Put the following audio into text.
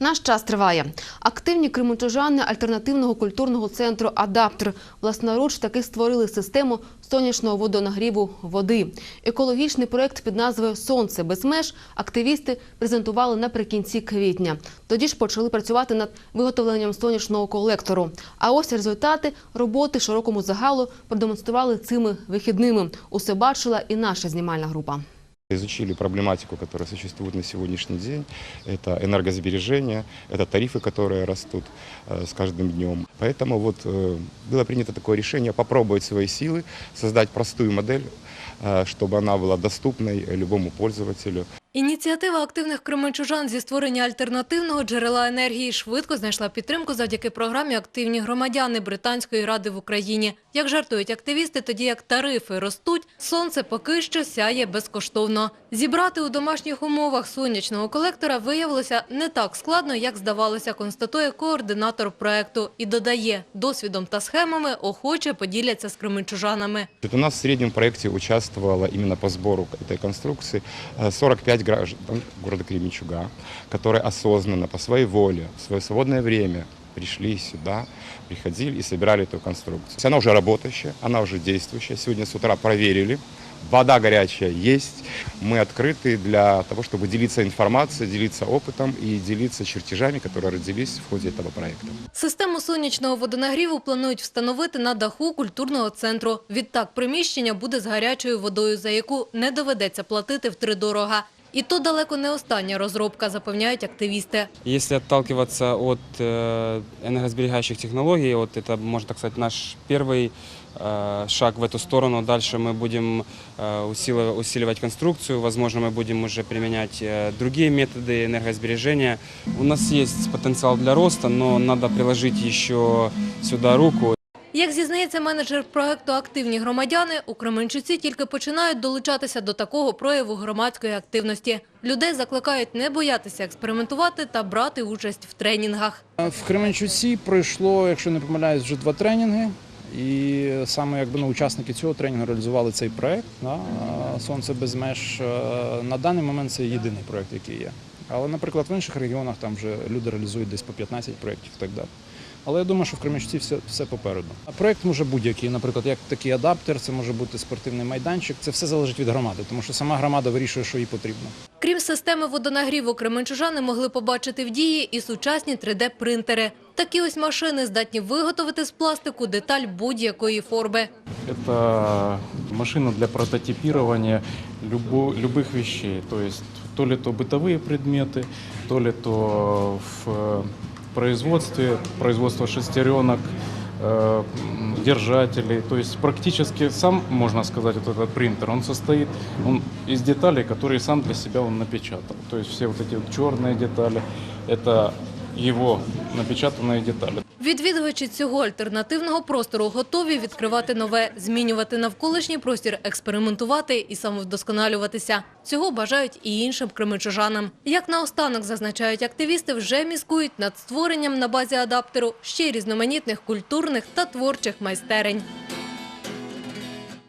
Наш час триває. Активні кременчужани альтернативного культурного центру «Адаптер» власноруч таки створили систему сонячного водонагріву води. Екологічний проект під назвою Сонце без меж активісти презентували наприкінці квітня. Тоді ж почали працювати над виготовленням сонячного колектору. А ось результати роботи широкому загалу продемонстрували цими вихідними. Усе бачила і наша знімальна група. Изучили проблематику, которая существует на сегодняшний день. Это энергосбережение, это тарифы, которые растут э, с каждым днем. Поэтому вот э, было принято такое решение попробовать свои силы, создать простую модель, э, чтобы она была доступной любому пользователю. Ініціатива активних кременчужан зі створення альтернативного джерела енергії швидко знайшла підтримку завдяки програмі «Активні громадяни» Британської ради в Україні. Як жартують активісти, тоді як тарифи ростуть, сонце поки що сяє безкоштовно. Зібрати у домашніх умовах сонячного колектора виявилося не так складно, як здавалося, констатує координатор проекту і додає, досвідом та схемами охоче поділяться з кременчужанами. У нас в среднем проекте участвовало именно по сбору этой конструкции э, 45 граждан города Кременчуга, которые осознанно, по своей воле, в свое свободное время пришли сюда, приходили и собирали эту конструкцию. Она уже работающая, она уже действующая. Сегодня с утра проверили. Вода горячая есть. Мы открыты для того, чтобы делиться информацией, делиться опытом и делиться чертежами, которые родились в ходе этого проекта. Систему сонячного водонагріву планують встановити на даху культурного центру. Відтак приміщення буде з гарячою водою, за яку не доведеться платити втридорога. І то далеко не остання розробка, запевняють активісти. Если отталкиваться от э, энергосберегающих технологий, вот это, можно так сказать, наш первый э, шаг в эту сторону. Дальше мы будем э, усилив- усиливать конструкцию, возможно, мы будем уже применять э, другие методы энергосбережения. У нас есть потенциал для роста, но надо приложить еще сюда руку Як зізнається менеджер проекту «Активні громадяни», у Кременчуці тільки починають долучатися до такого прояву громадської активності. Людей закликають не боятися експериментувати та брати участь в тренінгах. В Кременчуці пройшло, якщо не помиляюсь, вже два тренінги. І саме якби ну, учасники цього тренінгу реалізували цей проект да, Сонце без меж. Е, На даний момент це єдиний проект, який є. Але, наприклад, в інших регіонах там вже люди реалізують десь по 15 проєктів і так далі. Але я думаю, що в Кременчуці все, все попереду. А Проект може будь-який, наприклад, як такий адаптер, це може бути спортивний майданчик. Це все залежить від громади, тому що сама громада вирішує, що їй потрібно. Крім системи водонагріву, кременчужани могли побачити в дії і сучасні 3D-принтери. Такі ось машини здатні виготовити з пластику деталь будь-якої форми. Это машина для прототипирования любо- любых вещей. То есть то ли то бытовые предметы, то ли то в э, производстве, производство шестеренок, э, м, держателей. То есть практически сам, можно сказать, вот этот принтер, он состоит он из деталей, которые сам для себя он напечатал. То есть все вот эти вот черные детали, это его напечатанные детали. Відвідувачі цього альтернативного простору готові відкривати нове, змінювати навколишній простір, експериментувати і самовдосконалюватися. Цього бажають і іншим кременчужанам. Як наостанок зазначають активісти, вже міскують над створенням на базі адаптеру ще й різноманітних культурних та творчих майстерень.